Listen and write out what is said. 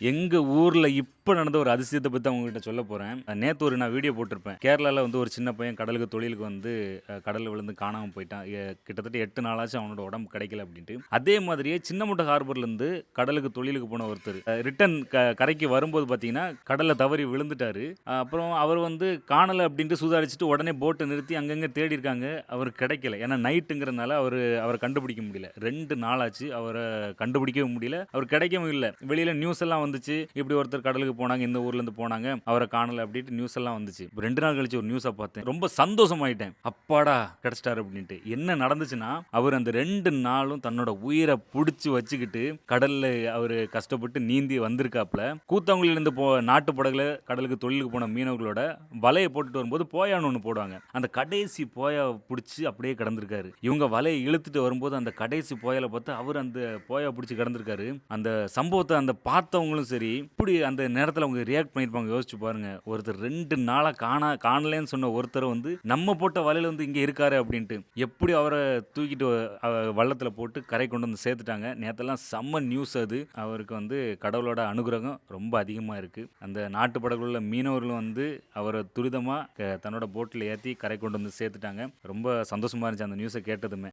எங்கள் ஊரில் இப்போ நடந்த ஒரு அதிசயத்தை பற்றி உங்ககிட்ட சொல்ல போகிறேன் நேற்று ஒரு நான் வீடியோ போட்டிருப்பேன். கேரளாவில் வந்து ஒரு சின்ன பையன் கடலுக்கு தொழிலுக்கு வந்து கடலில் விழுந்து காணாமல் போயிட்டான். கிட்டத்தட்ட எட்டு நாளாச்சும் அவனோட உடம்பு கிடைக்கல அப்படின்ட்டு. அதே மாதிரியே சின்னமுட்ட ஹார்பர்ல ஹார்பர்லேருந்து கடலுக்கு தொழிலுக்கு போன ஒருத்தர் ரிட்டன் கரைக்கு வரும்போது பார்த்தீங்கன்னா கடலை தவறி விழுந்துட்டாரு. அப்புறம் அவர் வந்து காணலை அப்படின்ட்டு சுதாரிச்சுட்டு உடனே போட்டை நிறுத்தி அங்கங்கே தேடி இருக்காங்க. அவர் கிடைக்கல. ஏன்னா நைட்டுங்கிறதுனால அவர் அவரை கண்டுபிடிக்க முடியல. ரெண்டு நாளாச்சு அவரை கண்டுபிடிக்கவும் முடியல. அவர் கிடைக்கவும் இல்லை. வெளியில் நியூஸ் எல்லாம் வந்துச்சு. இப்படி ஒருத்தர் கடலுக்கு போனாங்க இந்த ஊர்ல இருந்து போனாங்க. அவரை காணல அப்படின்ட்டு நியூஸ் எல்லாம் வந்துச்சு. ரெண்டு நாள் கழிச்சு ஒரு நியூஸை பார்த்தேன். ரொம்ப சந்தோஷமாயிட்டேன். அப்பாடா கிடைச்சிட்டாரு அப்படின்ட்டு. என்ன நடந்துச்சுன்னா அவர் அந்த ரெண்டு நாளும் தன்னோட உயிரை பிடிச்சி வச்சுக்கிட்டு கடல்ல அவர் கஷ்டப்பட்டு நீந்தி வந்திருக்காப்ல கூத்தவங்களிலிருந்து போ நாட்டு படகுல கடலுக்கு தொழிலுக்கு போன மீனவர்களோட வலையை போட்டுட்டு வரும்போது போயான்னு ஒன்று போடுவாங்க. அந்த கடைசி போயா பிடிச்சி அப்படியே கிடந்திருக்காரு. இவங்க வலையை இழுத்துட்டு வரும்போது அந்த கடைசி போயலை பார்த்து அவர் அந்த போயா பிடிச்சி கிடந்திருக்காரு. அந்த சம்பவத்தை அந்த பார்த்தவங்க அவங்களும் சரி இப்படி அந்த நேரத்தில் அவங்க ரியாக்ட் பண்ணியிருப்பாங்க யோசிச்சு பாருங்க. ஒருத்தர் ரெண்டு நாளாக காணா காணலேன்னு சொன்ன ஒருத்தர் வந்து நம்ம போட்ட வலையில் வந்து இங்கே இருக்காரு அப்படின்ட்டு எப்படி அவரை தூக்கிட்டு வள்ளத்தில் போட்டு கரை கொண்டு வந்து சேர்த்துட்டாங்க. நேத்தெல்லாம் செம்ம நியூஸ் அது. அவருக்கு வந்து கடவுளோட அனுகிரகம் ரொம்ப அதிகமாக இருக்குது அந்த நாட்டு படகுள்ள மீனவர்களும் வந்து அவரை துரிதமாக தன்னோட போட்டில் ஏற்றி கரை கொண்டு வந்து சேர்த்துட்டாங்க. ரொம்ப சந்தோஷமாக இருந்துச்சு அந்த நியூஸை கேட்டதுமே.